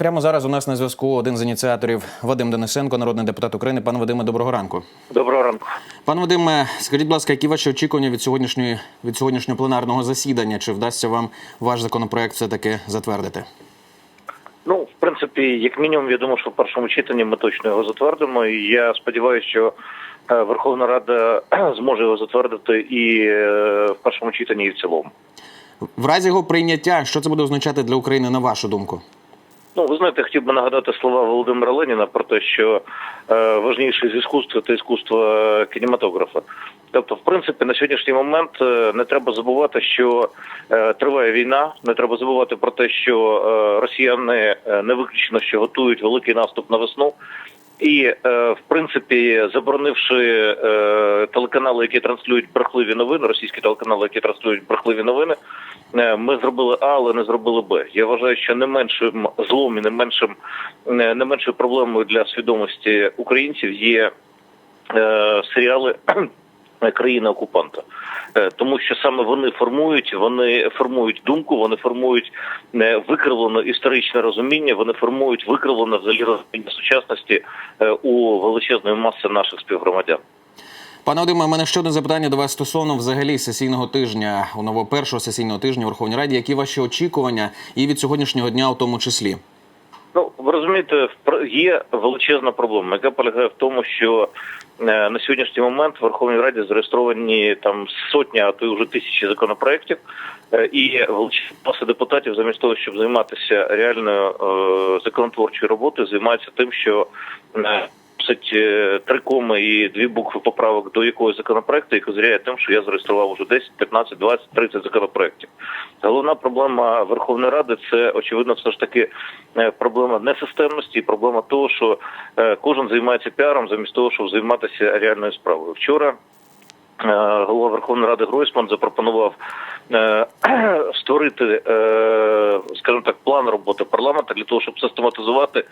прямо зараз у нас на зв'язку один з ініціаторів Вадим Денисенко, народний депутат України. Пане Вадиме, доброго ранку. Доброго ранку. Пане Вадиме, скажіть, будь ласка, які ваші очікування від сьогоднішньої від сьогоднішнього пленарного засідання? Чи вдасться вам ваш законопроект все таки затвердити? Ну, в принципі, як мінімум, я думаю, що в першому читанні ми точно його затвердимо. І я сподіваюся, що е, Верховна Рада зможе його затвердити і е, в першому читанні, і в цілому. В разі його прийняття, що це буде означати для України на вашу думку? Ну, ви знаєте, хотів би нагадати слова Володимира Леніна про те, що е, важніше з іскусства це іскусство кінематографа. Тобто, в принципі, на сьогоднішній момент е, не треба забувати, що е, триває війна. Не треба забувати про те, що е, росіяни е, не виключно що готують великий наступ на весну. І е, в принципі, заборонивши е, телеканали, які транслюють брехливі новини, російські телеканали, які транслюють брехливі новини, е, ми зробили А, але не зробили Б. Я вважаю, що не меншим злом і не меншим не меншою проблемою для свідомості українців є серіали країни окупанта. Е, Тому що саме вони формують, вони формують думку, вони формують е, викривлене історичне розуміння, вони формують викривлене взагалі розуміння сучасності е, у величезної маси наших співгромадян. Пане Вадиме, у мене ще одне запитання до вас стосовно взагалі сесійного тижня у нового першого сесійного тижня у Верховній Раді. Які ваші очікування і від сьогоднішнього дня, у тому числі? Ну ви розумієте, є величезна проблема, яка полягає в тому, що на сьогоднішній момент в Верховній Раді зареєстровані там сотня, а то й вже тисячі законопроєктів, е, і маса депутатів, замість того, щоб займатися реальною е, законотворчою роботою, займаються тим, що просить е, три коми і дві букви поправок до якогось законопроекту, і козиряє тим, що я зареєстрував уже 10, 15, 20, 30 законопроєктів. Головна проблема Верховної Ради це очевидно, все ж таки е, проблема несистемності, проблема того, що е, кожен займається піаром замість того, щоб займатися реальною справою. Вчора голова Верховної Ради Гройсман запропонував створити, скажімо так, план роботи парламенту для того, щоб систематизувати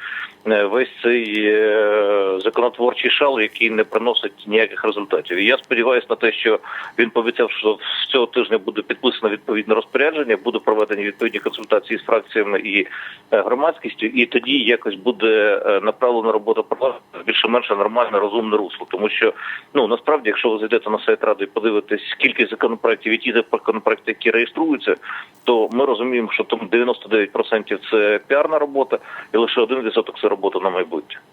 е, весь цей е, законотворчий шал, який не приносить ніяких результатів. І я сподіваюся на те, що він пообіцяв, що з цього тижня буде підписано відповідне розпорядження, буде проведені відповідні консультації з фракціями і е, громадськістю, і тоді якось буде направлена робота парламенту більше-менше нормальне, розумне русло. Тому що ну насправді, якщо ви зайдете на сайт ради і подивитесь кількість законопроєктів, які законопроекти, які реєструються, то ми розуміємо, що там 99% це піарна робота, і лише 1% це робота на майбутнє.